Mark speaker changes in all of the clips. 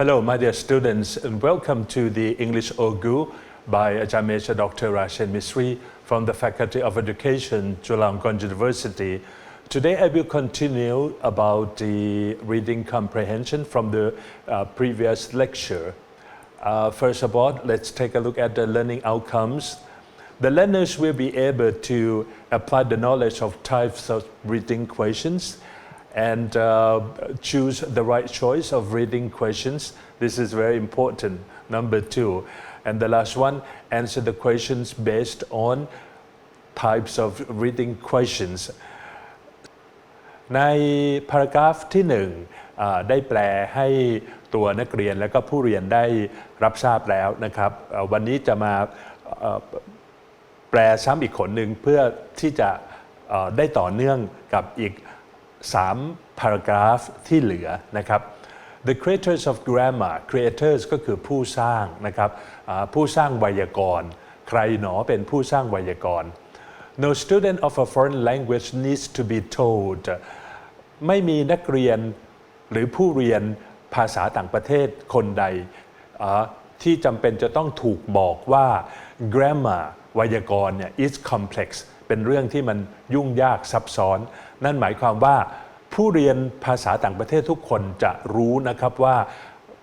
Speaker 1: Hello, my dear students, and welcome to the English Ogu by Ajahn Dr. Rashin Misri from the Faculty of Education, Chulalongkorn University. Today I will continue about the reading comprehension from the uh, previous lecture. Uh, first of all, let's take a look at the learning outcomes. The learners will be able to apply the knowledge of types of reading questions and uh, choose the right choice of reading questions. This is very important. Number two. And the last one, answer the questions based on types of reading questions. ในพารากราฟที่หนึ่งได้แปลให้ตัวนักเรียนและก็ผู้เรียนได้รับทราบแล้วนะครับวันนี้จะมาแปลซ้ำอีกคนหนึ่งเพื่อที่จะได้ต่อเนื่องกับอีก 3 paragraph ที่เหลือนะครับ The creators of grammar creators ก็คือผู้สร้างนะครับผู้สร้างไวยากรณ์ ใครหนอเป็นผู้สร้างไวยากรณ์ No student of a foreign language needs to be told ไม่มีนักเรียนหรือผู้เรียนภาษาต่างประเทศคนใดที่จำเป็นจะต้องถูกบอกว่า grammar ไวยากรณ์เนี่ย is complex เป็นเรื่องที่มันยุ่งยากซับซ้อน นั่นหมายความว่าผู้เรียนภาษาต่างประเทศทุกคนจะรู้นะครับว่า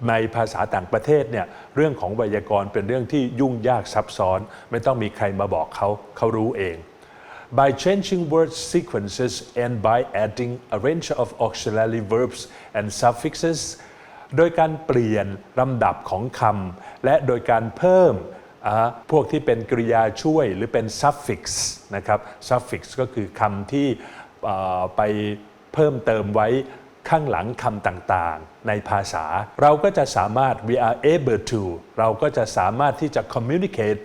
Speaker 1: ในภาษาต่างประเทศเนี่ยเรื่องของไวยากรณ์เป็นเรื่องที่ยุ่งยากซับซ้อน ไม่ต้องมีใครมาบอกเขาเขารู้เอง by changing word sequences and by adding a range of auxiliary verbs and suffixes โดยการเปลี่ยนลำดับของคำและโดยการเพิ่ม พวกที่เป็นกริยาช่วยหรือเป็น suffix นะครับ suffix ก็คือคำที่ไปเพิ่มเติมไว้ข้างหลังคำต่างๆ ในภาษา เราก็จะสามารถ we are able to เราก็จะสามารถที่จะ communicate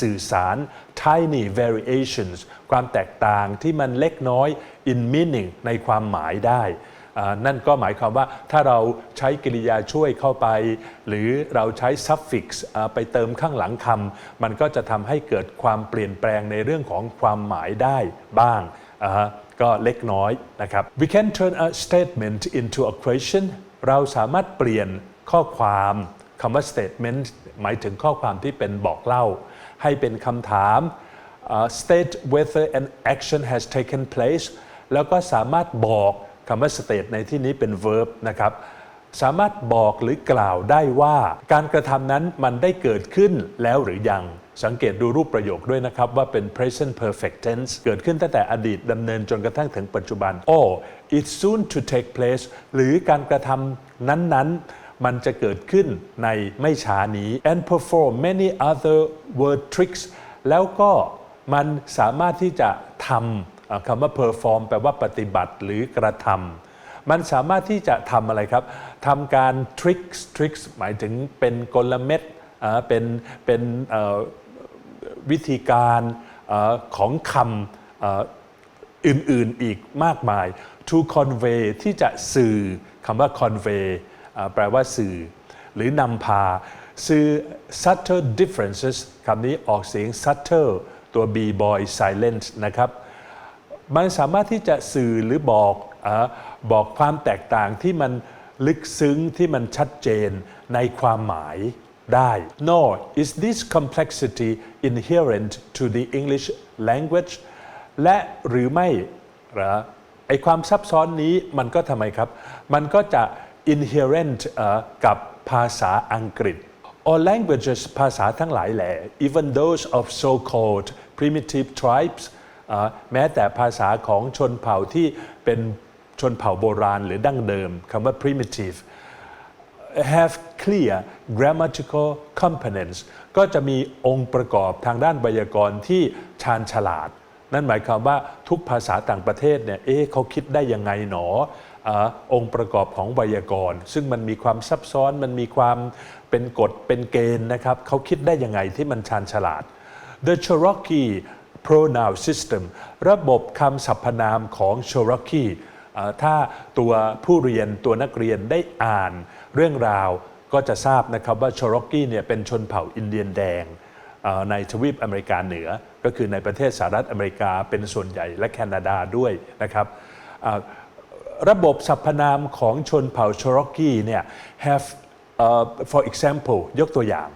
Speaker 1: สื่อสาร tiny variations ความแตกต่างที่มันเล็กน้อย in meaning ในความหมายได้ นั่นก็หมายความว่าถ้าเราใช้กริยาช่วยเข้าไป หรือเราใช้ suffix ไปเติมข้างหลังคำมันก็จะทำให้เกิดความเปลี่ยนแปลงในเรื่องของความหมายได้บ้างก็เล็กน้อยนะครับ we can turn a statement into a question เราสามารถเปลี่ยนข้อความคำว่า statement หมายถึงข้อความที่เป็นบอกเล่า ให้เป็นคำถาม uh, state whether an action has taken place แล้วก็สามารถบอก คำว่า state ในที่นี้เป็น verb นะครับสามารถบอกหรือกล่าวได้ว่า การกระทำนั้นมันได้เกิดขึ้นแล้วหรือยัง สังเกตดูรูปประโยคด้วยนะครับ ว่าเป็น present perfect tense เกิดขึ้นตั้งแต่อดีตดำเนินจนกระทั่งถึงปัจจุบัน or it's soon to take place หรือการกระทำนั้นๆ มันจะเกิดขึ้นในไม่ช้านี้ and perform many other word tricks แล้วก็มันสามารถที่จะทำ คำว่า perform แปลว่าปฏิบัติหรือกระทำมันสามารถที่จะทำอะไรครับทำการ tricks tricks หมายถึงเป็นกลเม็ดเป็นเป็นวิธีการอของคำอ่ออื่นๆอีกมากมาย to convey ที่จะสื่อคำว่า convey แปลว่าสื่อ หรือนำพา สื่อ subtle differences คำนี้ออกเสียง subtle ตัว b boy silent นะครับ มันสามารถที่จะสื่อหรือบอกอบอกความแตกต่างที่มันลึกซึ้งที่มันชัดเจนในความหมายได้ No is this complexity inherent to the English language และหรือไม่เหรอไอความซับซ้อนนี้มันก็ทำไมครับ มันก็จะ inherent กับภาษาอังกฤษ All languages ภาษาทั้งหลายแหละ even those of so-called primitive tribes แม้แต่ภาษาของชนเผ่าที่เป็นชนเผ่าโบราณหรือดั้งเดิมคำว่า primitive have clear grammatical components ก็จะมีองค์ประกอบทางด้านไวยากรณ์ที่ชาญฉลาด นั่นหมายความว่าทุกภาษาต่างประเทศเนี่ยเอ๊ะเขาคิดได้ยังไงหนออองค์ประกอบของไวยากรณ์ ซึ่งมันมีความซับซ้อนมันมีความเป็นกฎเป็นเกณฑ์นะครับเขาคิดได้ยังไงที่มันชาญฉลาด The Cherokee pronoun system ระบบคำสรรพนามของ Cherokee อ่าถ้าตัวผู้เรียนตัวนักเรียนได้อ่านเรื่องราวก็จะทราบนะครับว่า Cherokee เนี่ยเป็นชนเผ่าอินเดียนแดงในทวีปอเมริกาเหนือ ก็คือในประเทศสหรัฐอเมริกาเป็นส่วนใหญ่และแคนาดาด้วยนะครับระบบสรรพนามของชนเผ่า Cherokee เนี่ย have uh, for example ยกตัวอย่าง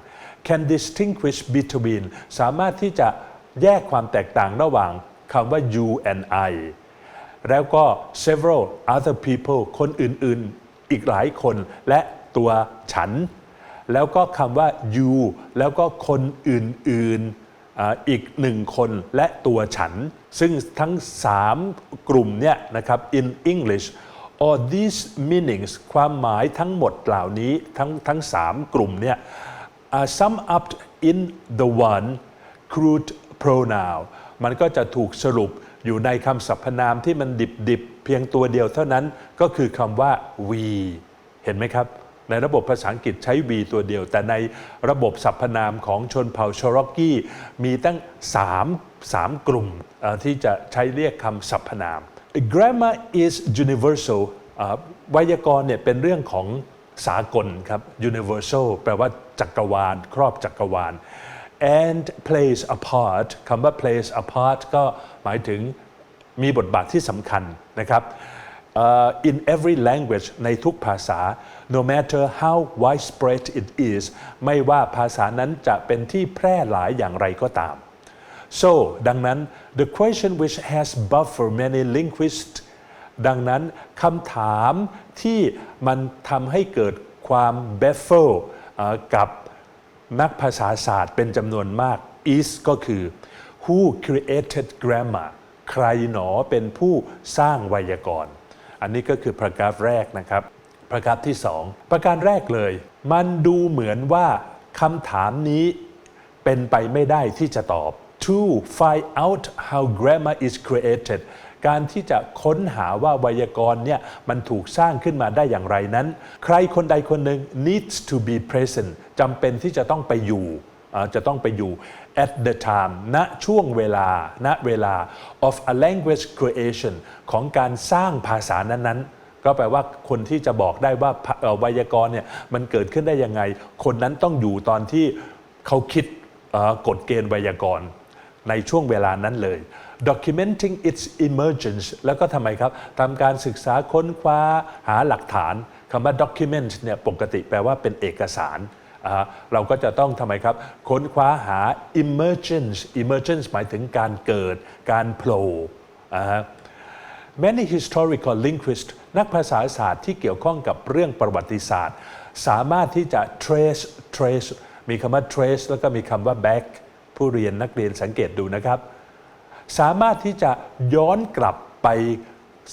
Speaker 1: can distinguish between สามารถที่จะ แยกความแตกต่างระหว่างคำว่า you and I แล้วก็ several other people คนอื่นๆ อีกหลายคนและตัวฉัน แล้วก็คำว่า you แล้วก็คนอื่นๆอ่าอีกหนึ่งคนและตัวฉัน ซึ่งทั้ง 3 กลุ่มเนี่ยนะครับ in English all these meanings ความหมายทั้งหมดเหล่านี้ทั้งทั้ง 3 กลุ่มเนี่ย are sum up in the one crude pronoun มันก็จะถูกสรุปอยู่ในคำสรรพนามที่มันดิบๆ เพียงตัวเดียวเท่านั้นก็คือคำว่า we เห็นไหมครับ ในระบบภาษาอังกฤษใช้ we ตัวเดียว แต่ในระบบสรรพนามของชนเผ่าชอรอกกี้มีตั้ง 3 3 กลุ่มที่จะใช้เรียกคำสรรพนาม grammar is universal ไวยากรณ์เนี่ยเป็นเรื่องของสากลครับ universal แปลว่าจักรวาล ครอบจักรวาล and plays a part คำว่า plays a part ก็หมายถึงมีบทบาทที่สำคัญนะครับ Uh, in every language ในทุกภาษา no matter how widespread it is ไม่ว่าภาษานั้นจะเป็นที่แพร่หลายอย่างไรก็ตาม so ดังนั้น the question which has buffered many linguists ดังนั้นคำถามที่มันทำให้เกิดความ baffle กับ นักภาษาศาสตร์เป็นจำนวนมาก is ก็คือ who created grammar ใครหนอเป็นผู้สร้างไวยากรณ์ อันนี้ก็คือประการแรกนะครับประการที่สองประการแรกเลย มันดูเหมือนว่าคำถามนี้เป็นไปไม่ได้ที่จะตอบ to find out how grammar is created การที่จะค้นหาว่าไวยากรณ์เนี่ยมันถูกสร้างขึ้นมาได้อย่างไรนั้น ใครคนใดคนหนึ่ง needs to be present จำเป็นที่จะต้องไปอยู่จะต้องไปอยู่ at the time ณช่วงเวลา ณเวลา of a language creation ของการสร้างภาษานั้นๆก็แปลว่าคนที่จะบอกได้ว่าไวยากรณ์เนี่ยมันเกิดขึ้นได้ยังไง คนนั้นต้องอยู่ตอนที่เขาคิดกฎเกณฑ์ไวยากรณ์ในช่วงเวลานั้นเลย documenting its emergence แล้วก็ทำไมครับทำการศึกษาค้นคว้าหาหลักฐานคำว่า document เนี่ยปกติแปลว่าเป็นเอกสาร เราก็จะต้องทำไมครับ ค้นคว้าหา emergence emergence หมายถึงการเกิด การโผล่อ่าฮะ Many historical linguists นักภาษาศาสตร์ที่เกี่ยวข้องกับเรื่องประวัติศาสตร์ สามารถที่จะ trace trace มีคำว่า trace แล้วก็มีคำว่า back ผู้เรียนนักเรียนสังเกตดูนะครับ สามารถที่จะย้อนกลับไป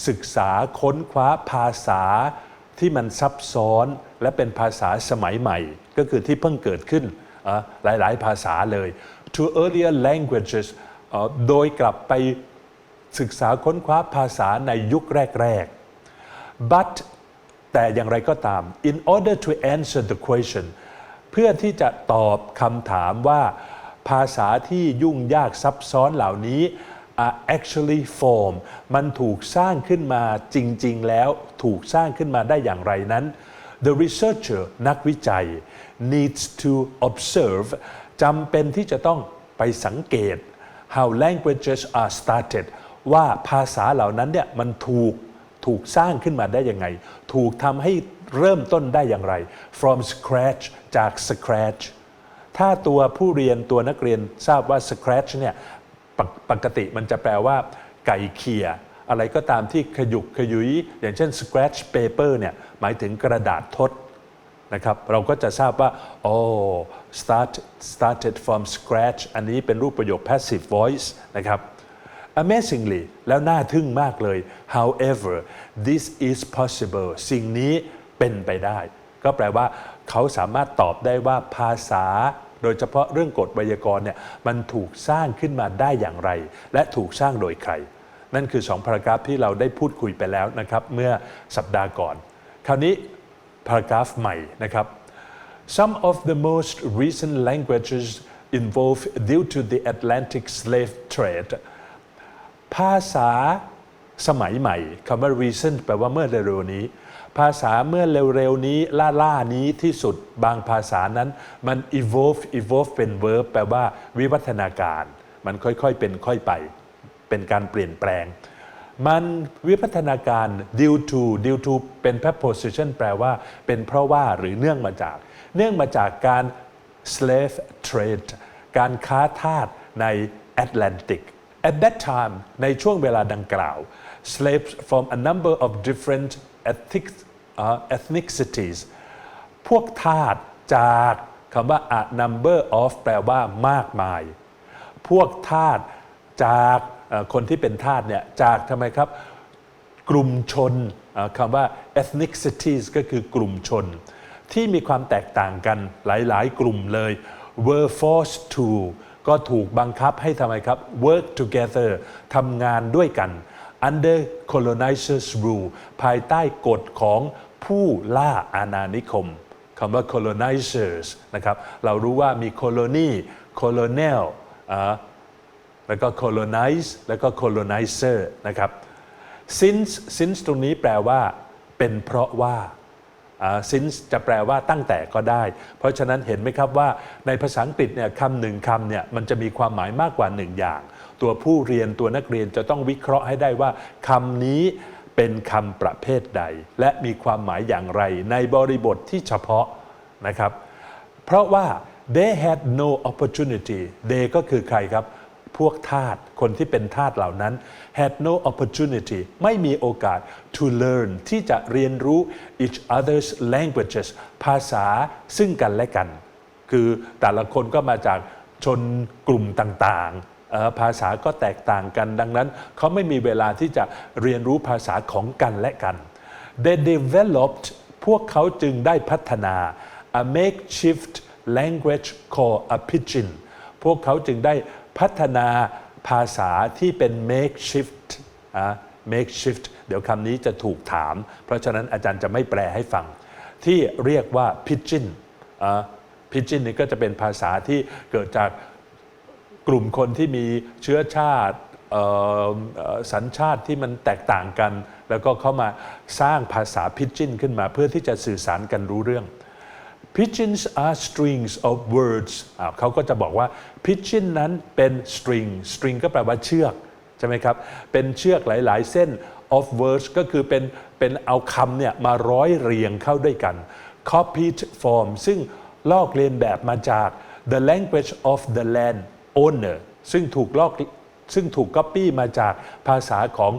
Speaker 1: ศึกษาค้นคว้าภาษาที่มันซับซ้อนและเป็นภาษาสมัยใหม่ ก็คือที่เพิ่งเกิดขึ้นหลายๆ ภาษาเลย to earlier languages โดยกลับไปศึกษาค้นคว้าภาษาในยุคแรก ๆ but แต่อย่างไรก็ตาม in order to answer the question เพื่อที่จะตอบคำถามว่า ภาษาที่ยุ่งยากซับซ้อนเหล่านี้ are actually form มันถูกสร้างขึ้นมาจริง ๆ แล้วถูกสร้างขึ้นมาได้อย่างไรนั้น the researcher นักวิจัย needs to observe จำเป็นที่จะต้องไปสังเกต how languages are started ว่าภาษาเหล่านั้นเนี่ยมันถูกถูกสร้างขึ้นมาได้ยังไง ถูกทำให้เริ่มต้นได้อย่างไร from scratch จาก scratch ถ้าตัวผู้เรียนตัวนักเรียนทราบว่า scratch เนี่ยปกปกติมันจะแปลว่า ไก่เขี่ยอะไรก็ตามที่ขยุกขยุย อย่างเช่น scratch paper เนี่ยหมายถึงกระดาษทดนะครับเราก็จะทราบว่า oh start started from scratch อันนี้เป็นรูปประโยค passive voice นะครับ amazingly แล้วน่าทึ่งมากเลย however this is possible สิ่งนี้เป็นไปได้ ก็แปลว่า เขาสามารถตอบได้ว่าภาษา โดยเฉพาะเรื่องกฎไวยากรณ์เนี่ยมันถูกสร้างขึ้นมาได้อย่างไร และถูกสร้างโดยใคร นั่นคือสองพารากราฟที่เราได้พูดคุยไปแล้วนะครับเมื่อสัปดาห์ก่อน คราวนี้ paragraph ใหม่นะครับ Some of the most recent languages involved due to the Atlantic slave trade ภาษาสมัยใหม่คำว่า recent แปลว่าเมื่อเร็วๆนี้ ภาษาเมื่อเร็วๆนี้ล่าๆนี้ที่สุดบางภาษานั้นมัน evolve evolve เป็น verb แปลว่าวิวัฒนาการ มันค่อยๆเป็นค่อยไป เป็นการเปลี่ยนแปลง มันวิพัฒนาการ due to due to เป็น preposition แปลว่า เป็นเพราะว่าหรือเนื่องมาจาก เนื่องมาจากการ slave trade การค้าทาสใน Atlantic at that time ในช่วงเวลาดังกล่าว slaves from a number of different ethnic, uh, ethnicities พวกทาสจากคำว่า a number of แปลว่ามากมาย พวกทาสจากคนที่เป็นทาสเนี่ยจากทำไมครับ กลุ่มชนคำว่า ethnicities ก็คือกลุ่มชน ที่มีความแตกต่างกันหลายๆ กลุ่มเลย were forced to ก็ถูกบังคับให้ทำไมครับ work together ทำงานด้วยกัน under colonizers rule ภายใต้กฎของผู้ล่าอาณานิคมคำว่า colonizers นะครับ เรารู้ว่ามี colony colonial อ่าแล้วก็ colonize แล้วก็ colonizer นะครับ since since ตรงนี้แปลว่า เป็นเพราะว่าอ่า since จะแปลว่าตั้งแต่ก็ได้ เพราะฉะนั้นเห็นไหมครับว่าในภาษาอังกฤษเนี่ยคำหนึ่งคำเนี่ยมันจะมีความหมายมากกว่าหนึ่งอย่าง ตัวผู้เรียนตัวนักเรียนจะต้องวิเคราะห์ให้ได้ว่าคำนี้เป็นคำประเภทใด และมีความหมายอย่างไรในบริบทที่เฉพาะนะครับ เพราะว่า they had no opportunity they ก็คือใครครับ พวกทาสคนที่เป็นทาสเหล่านั้น had no opportunity ไม่มีโอกาส to learn ที่จะเรียนรู้ each other's languages ภาษาซึ่งกันและกัน คือแต่ละคนก็มาจากชนกลุ่มต่างๆ ภาษาก็แตกต่างกัน ดังนั้นเขาไม่มีเวลาที่จะเรียนรู้ภาษาของกันและกัน they developed พวกเขาจึงได้พัฒนา a makeshift language called a pidgin พวกเขาจึงได้พัฒนาภาษาที่เป็น makeshift makeshift เดี๋ยวคำนี้จะถูกถาม เพราะฉะนั้นอาจารย์จะไม่แปลให้ฟัง ที่เรียกว่า pidgin pidgin นี่ก็จะเป็นภาษาที่เกิดจาก กลุ่มคนที่มีเชื้อชาติสัญชาติที่มันแตกต่างกัน แล้วก็เข้ามาสร้างภาษาพิจินขึ้นมาเพื่อที่จะสื่อสารกันรู้เรื่อง Pigeons are strings of words เขาก็จะบอกว่า Pigeon นั้นเป็น string string ก็แปลว่าเชือกใช่ไหมครับ เป็นเชือกหลาย ๆ เส้น of words ก็คือเป็นเป็นเอาคำเนี่ยมาร้อยเรียงเข้าด้วยกัน copied form ซึ่งลอกเลียนแบบมาจาก the language of the land owner ซึ่งถูกลอกซึ่งถูกก๊อปปี้มาจากภาษาของ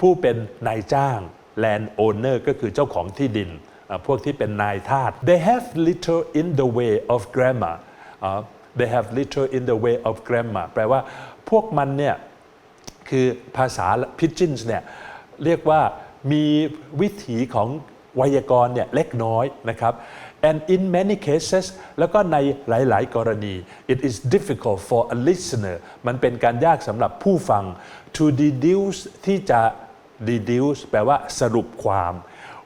Speaker 1: ผู้เป็นนายจ้าง land owner ก็คือเจ้าของที่ดิน พวกที่เป็นนายทาส they have little in the way of grammar อ่า they have little in the way of grammar แปลว่าพวกมันเนี่ยคือภาษา Pidgins เนี่ยเรียกว่ามีวิถีของไวยากรณ์เนี่ยเล็กน้อยนะครับ and in many cases แล้วก็ในหลาย ๆ กรณี it is difficult for a listener มันเป็นการยากสำหรับผู้ฟัง to deduce ที่จะ deduce แปลว่าสรุปความ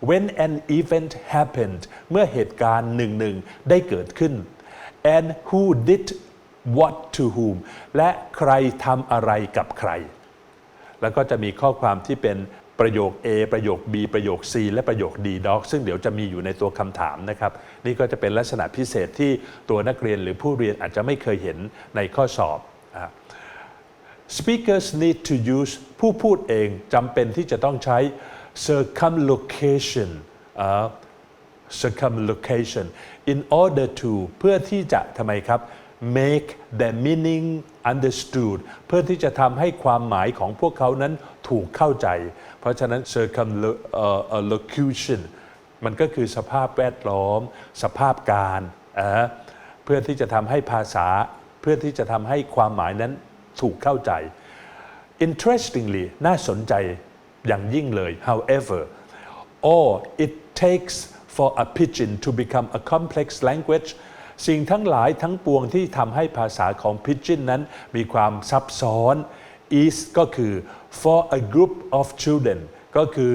Speaker 1: when an event happened เมื่อเหตุการณ์หนึ่งหนึ่งได้เกิดขึ้น and who did what to whom และใครทำอะไรกับใคร แล้วก็จะมีข้อความที่เป็น ประโยค A ประโยค B ประโยค C และประโยค D doc ซึ่งเดี๋ยวจะมีอยู่ในตัวคำถามนะครับ นี่ก็จะเป็นลักษณะพิเศษที่ตัวนักเรียนหรือผู้เรียนอาจจะไม่เคยเห็นในข้อสอบ Speakers need to use ผู้พูดเองจำเป็นที่จะต้องใช้ circumlocution circumlocution in order to เพื่อที่จะทำไมครับ make the meaning understood เพื่อที่จะทำให้ความหมายของพวกเขานั้น ถูกเข้าใจ เพราะฉะนั้น circumlocution มันก็คือสภาพแวดล้อม สภาพการเพื่อที่จะทำให้ภาษา เพื่อที่จะทำให้ความหมายนั้นถูกเข้าใจ Interestingly น่าสนใจอย่างยิ่งเลย however or it takes for a pidgin to become a complex language สิ่งทั้งหลายทั้งปวงที่ทำให้ภาษาของ pidgin นั้นมีความซับซ้อน is ก็คือ for a group of children ก็คือ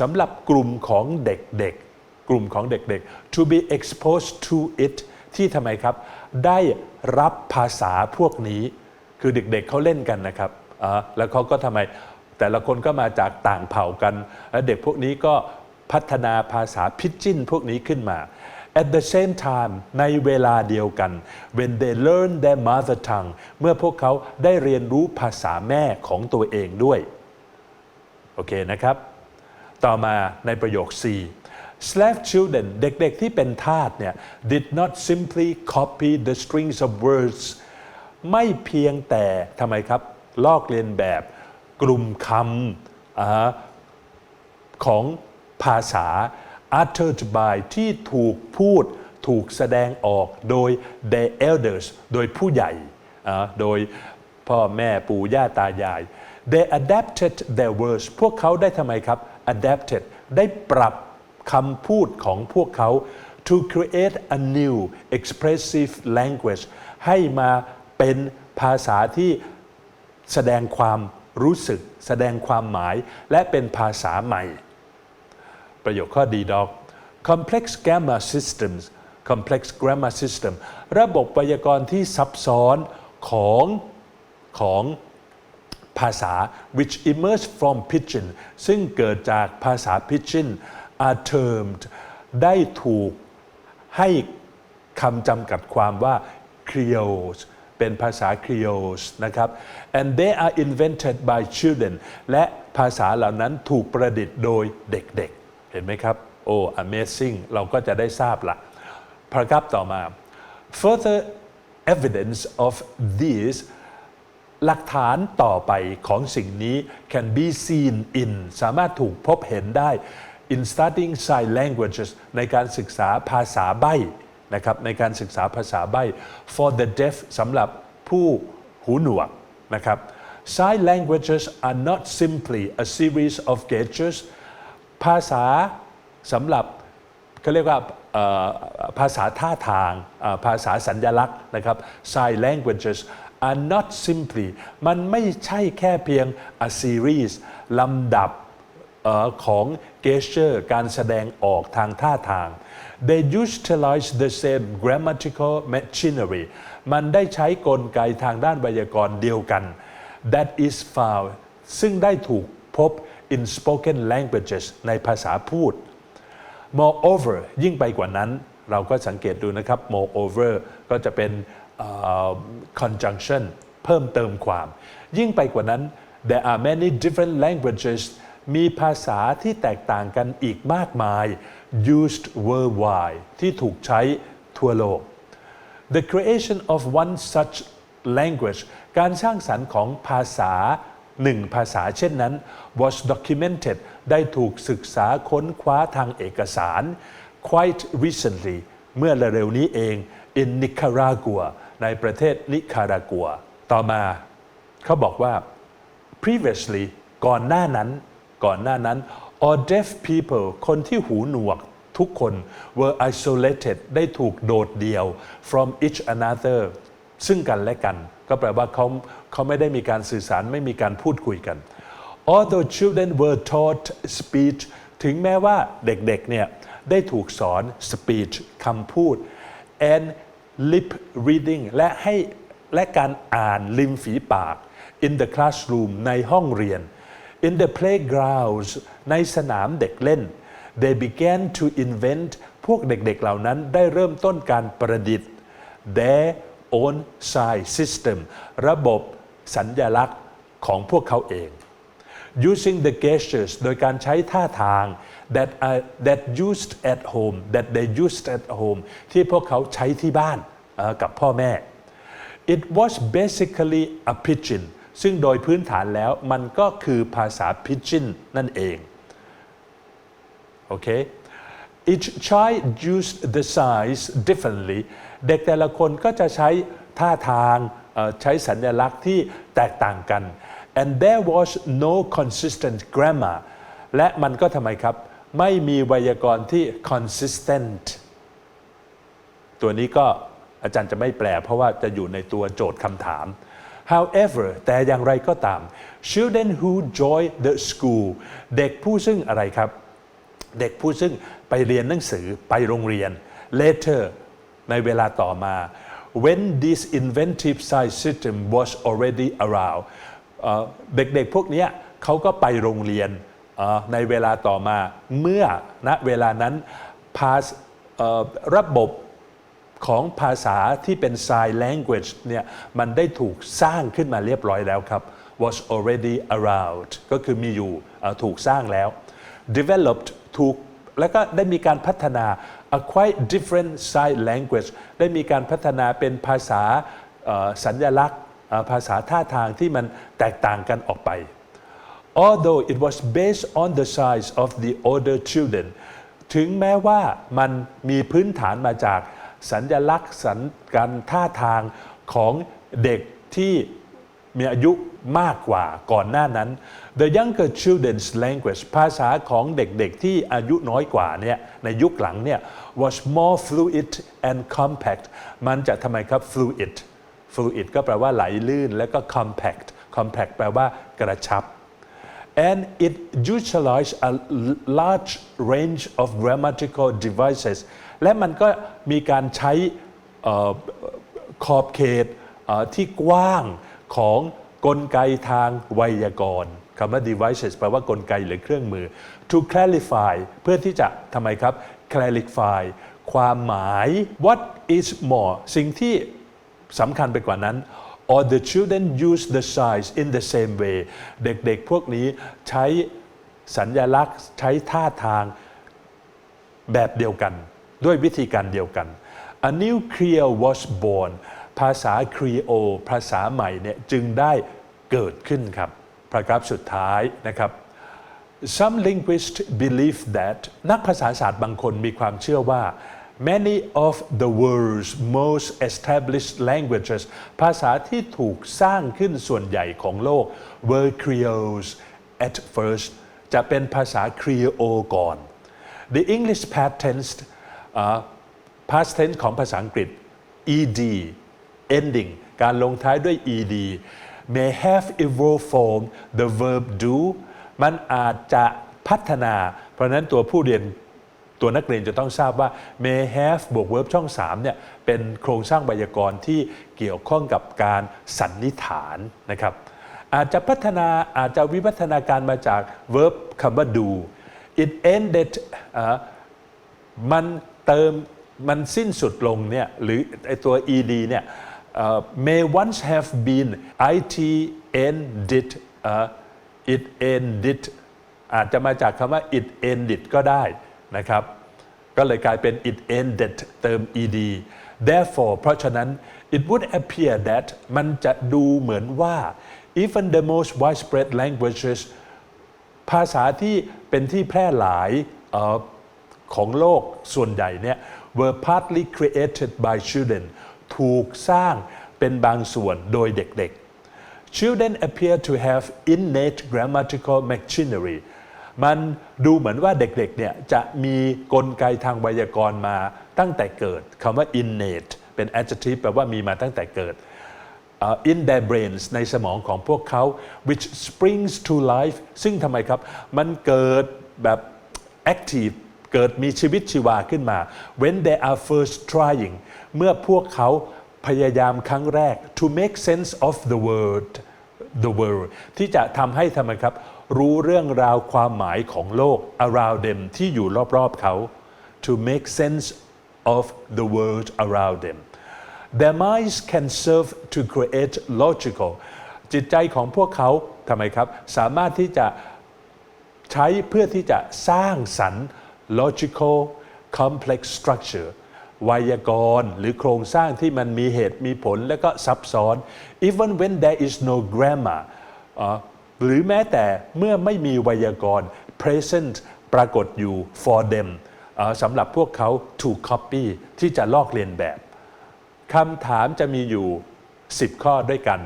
Speaker 1: สำหรับกลุ่มของเด็กๆ กลุ่มของเด็กๆ to be exposed to it ที่ทำไมครับ ได้รับภาษาพวกนี้ คือเด็กๆเขาเล่นกันนะครับอ่าแล้วเขาก็ทำไม แต่ละคนก็มาจากต่างเผ่ากันและเด็กพวกนี้ก็พัฒนาภาษาพิจินพวกนี้ขึ้นมา at the same time ในเวลาเดียวกัน when they learn their mother tongue เมื่อพวกเขาได้เรียนรู้ภาษาแม่ของตัวเองด้วย โอเคนะครับ ต่อมาในประโยค C slave children เด็กๆที่เป็นทาสเนี่ย did not simply copy the strings of words ไม่เพียงแต่ทำไมครับ ลอกเลียนแบบกลุ่มคำอของภาษา uttered by ที่ถูกพูดถูกแสดงออกโดย the elders โดยผู้ใหญ่ โดยพ่อแม่ปู่ย่าตายาย they adapted their words พวกเขาได้ทำไมครับ adapted ได้ปรับคำพูดของพวกเขา to create a new expressive language ให้มาเป็นภาษาที่แสดงความรู้สึก แสดงความหมายและเป็นภาษาใหม่ ประโยคข้อดีดอก complex grammar systems complex grammar system ระบบไวยากรณ์ที่ซับซ้อนของของภาษา which emerge from pidgin ซึ่งเกิดจากภาษา pidgin are termed ได้ถูกให้คำจำกัดความว่า creoles เป็นภาษา creoles นะครับ and they are invented by children และภาษาเหล่านั้นถูกประดิษฐ์โดยเด็ก เห็นไหมครับ โอ้ amazing เราก็จะได้ทราบละพระครับต่อมา further evidence of this หลักฐานต่อไปของสิ่งนี้ can be seen in สามารถถูกพบเห็นได้ in studying sign languages ในการศึกษาภาษาใบ้นะครับในการศึกษาภาษาใบ้ for the deaf สำหรับผู้หูหนวกนะครับ sign languages are not simply a series of gestures ภาษาสำหรับเขาเรียกว่าภาษาท่าทางภาษาสัญญลักษณ์นะครับ sign languages are not simply มันไม่ใช่แค่เพียง a series ลำดับออของ gesture การแสดงออกทางท่าทาง they utilize the same grammatical machinery มันได้ใช้กลไกทางด้านไวยากรณ์เดียวกัน that is found ซึ่งได้ถูกพบ in spoken languages ในภาษาพูด moreover ยิ่งไปกว่านั้น เราก็สังเกตดูนะครับ moreover ก็จะเป็นเอ่อ conjunction เพิ่มเติมความ ยิ่งไปกว่านั้น there are many different languages มีภาษาที่แตกต่างกันอีกมากมาย used worldwide ที่ถูกใช้ทั่วโลก The creation of one such language การสร้างสรรค์ของภาษา หนึ่งภาษาเช่นนั้น was documented ได้ถูกศึกษาค้นคว้าทางเอกสาร quite recently เมื่อเร็วๆนี้เอง in Nicaragua ในประเทศนิคารากัว ต่อมาเขาบอกว่า previously ก่อนหน้านั้น ก่อนหน้านั้น all deaf people คนที่หูหนวกทุกคน were isolated ได้ถูกโดดเดี่ยว from each another ซึ่งกันและกัน ก็แปลว่าเขาเขาไม่ได้มีการสื่อสารไม่มีการพูดคุยกัน although children were taught speech ถึงแม้ว่าเด็กๆเนี่ยได้ถูกสอน speech คำพูด and lip reading และให้และการอ่านริมฝีปาก in the classroom ในห้องเรียน in the playgrounds ในสนามเด็กเล่น they began to invent พวกเด็กๆเหล่านั้นได้เริ่มต้นการประดิษฐ์ their own sign system ระบบสัญญลักษณ์ของพวกเขาเอง using the gestures โดยการใช้ท่าทาง that are that used at home that they used at home ที่พวกเขาใช้ที่บ้านกับพ่อแม่ it was basically a pidgin ซึ่งโดยพื้นฐานแล้วมันก็คือภาษา pidgin นั่นเองโอเค each child used the signs differently เด็กแต่ละคนก็จะใช้ท่าทางใช้สัญลักษณ์ที่แตกต่างกัน and there was no consistent grammar และมันก็ทำไมครับ ไม่มีไวยากรณ์ที่ consistent ตัวนี้ก็อาจารย์จะไม่แปล เพราะว่าจะอยู่ในตัวโจทย์คำถาม however แต่อย่างไรก็ตาม children who join the school เด็กผู้ซึ่งอะไรครับ เด็กผู้ซึ่งไปเรียนหนังสือไปโรงเรียน later ในเวลาต่อมา when this inventive science system was already around เด็กๆพวกนี้เขาก็ไปโรงเรียนในเวลาต่อมาเมื่อณเวลานั้นภาษระบบของภาษาที่เป็น sign language เนี่ยมันได้ถูกสร้างขึ้นมาเรียบร้อยแล้วครับ was already around ก็คือมีอยู่ถูกสร้างแล้ว developed ถูกแล้วก็ได้มีการพัฒนา a quite different sign language ได้มีการพัฒนาเป็นภาษาสัญญลักษณ์ภาษาท่าทางที่มันแตกต่างกันออกไป although it was based on the size of the older children ถึงแม้ว่ามันมีพื้นฐานมาจากสัญญลักษณ์สัญการท่าทางของเด็กที่ มีอายุมากกว่าก่อนหน้านั้น the younger children's language ภาษาของเด็กๆ ที่อายุน้อยกว่าเนี่ยในยุคหลังเนี่ย was more fluid and compact มันจะทำไมครับ fluid fluid ก็แปลว่าไหลลื่น แล้วก็ compact compact แปลว่ากระชับ and it utilized a large range of grammatical devices และมันก็มีการใช้ออขอบเขตเออที่กว้าง ของกลไกทางไวยากรณ์คำว่า devices แปลว่ากลไกหรือเครื่องมือ to clarify เพื่อที่จะทำไมครับ clarify ความหมาย what is more สิ่งที่สำคัญไปกว่านั้น or the children use the signs in the same way เด็กๆ พวกนี้ใช้สัญญลักษณ์ใช้ท่าทางแบบเดียวกัน ด้วยวิธีการเดียวกัน A new Creole was born ภาษาครีโอ ภาษาใหม่เนี่ยจึงได้เกิดขึ้นครับพระครับสุดท้ายนะครับ Some linguists believe that นักภาษาศาสตร์บางคนมีความเชื่อว่า many of the world's most established languages ภาษาที่ถูกสร้างขึ้นส่วนใหญ่ของโลก were creoles at first จะเป็นภาษาครีโอก่อน The English past tense อ่า past tense ของภาษาอังกฤษ ed ending การลงท้ายด้วย ed may have evolved from the verb do มันอาจจะพัฒนา เพราะนั้นตัวผู้เรียนตัวนักเรียนจะต้องทราบว่า may have บวก verb ช่อง3เนี่ยเป็นโครงสร้างไวยากรณ์ที่เกี่ยวข้องกับการสันนิษฐานนะครับ อาจจะพัฒนาอาจจะวิวัฒนาการมาจาก verb คำว่า do it ended มันเติมมันสิ้นสุดลงเนี่ยหรือไอตัว ed เนี่ย เอ่อ may once have been it ended เอ่อ it ended อาจจะมาจากคำว่า it ended ก็ได้นะครับ ก็เลยกลายเป็น it ended เติม ed therefore เพราะฉะนั้น it would appear that มันจะดูเหมือนว่า even the most widespread languages ภาษาที่เป็นที่แพร่หลายออของโลกส่วนใหญ่เนี่ย were partly created by children ถูกสร้างเป็นบางส่วนโดยเด็กๆ Children appear to have innate grammatical machinery มันดูเหมือนว่าเด็กๆเนี่ยจะมีกลไกทางไวยากรณ์มาตั้งแต่เกิดคำว่า innate เป็น adjective แปลว่ามีมาตั้งแต่เกิด uh, in their brains ในสมองของพวกเขา which springs to life ซึ่งทำไมครับ มันเกิดแบบ active เกิดมีชีวิตชีวาขึ้นมา when they are first trying เมื่อพวกเขาพยายามครั้งแรก to make sense of the world the world ที่จะทำให้ทำไมครับ รู้เรื่องราวความหมายของโลก around them ที่อยู่รอบๆเขา to make sense of the world around them Their minds can serve to create logical จิตใจของพวกเขาทำไมครับ สามารถที่จะใช้เพื่อที่จะสร้างสรรค์ logical complex structure ไวยากรณ์หรือโครงสร้างที่มันมีเหตุมีผลและก็ซับซ้อน even when there is no grammar หรือแม้แต่เมื่อไม่มีไวยากรณ์ present ปรากฏอยู่ for them สำหรับพวกเขา to copy ที่จะลอกเลียนแบบคำถามจะมีอยู่ 10 ข้อด้วยกัน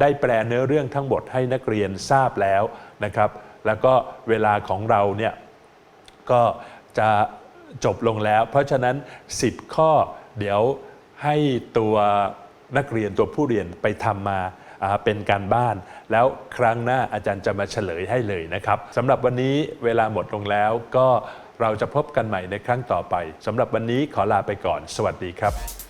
Speaker 1: ได้แปลเนื้อเรื่องทั้งหมดให้นักเรียนทราบแล้วนะครับ แล้วก็เวลาของเราเนี่ยก็ จะจบลงแล้ว เพราะฉะนั้น 10 ข้อเดี๋ยวให้ตัวนักเรียนตัวผู้เรียนไปทำมาอ่าเป็นการบ้าน แล้วครั้งหน้าอาจารย์จะมาเฉลยให้เลยนะครับสำหรับวันนี้เวลาหมดลงแล้วก็เราจะพบกันใหม่ในครั้งต่อไปสำหรับวันนี้ขอลาไปก่อน สวัสดีครับ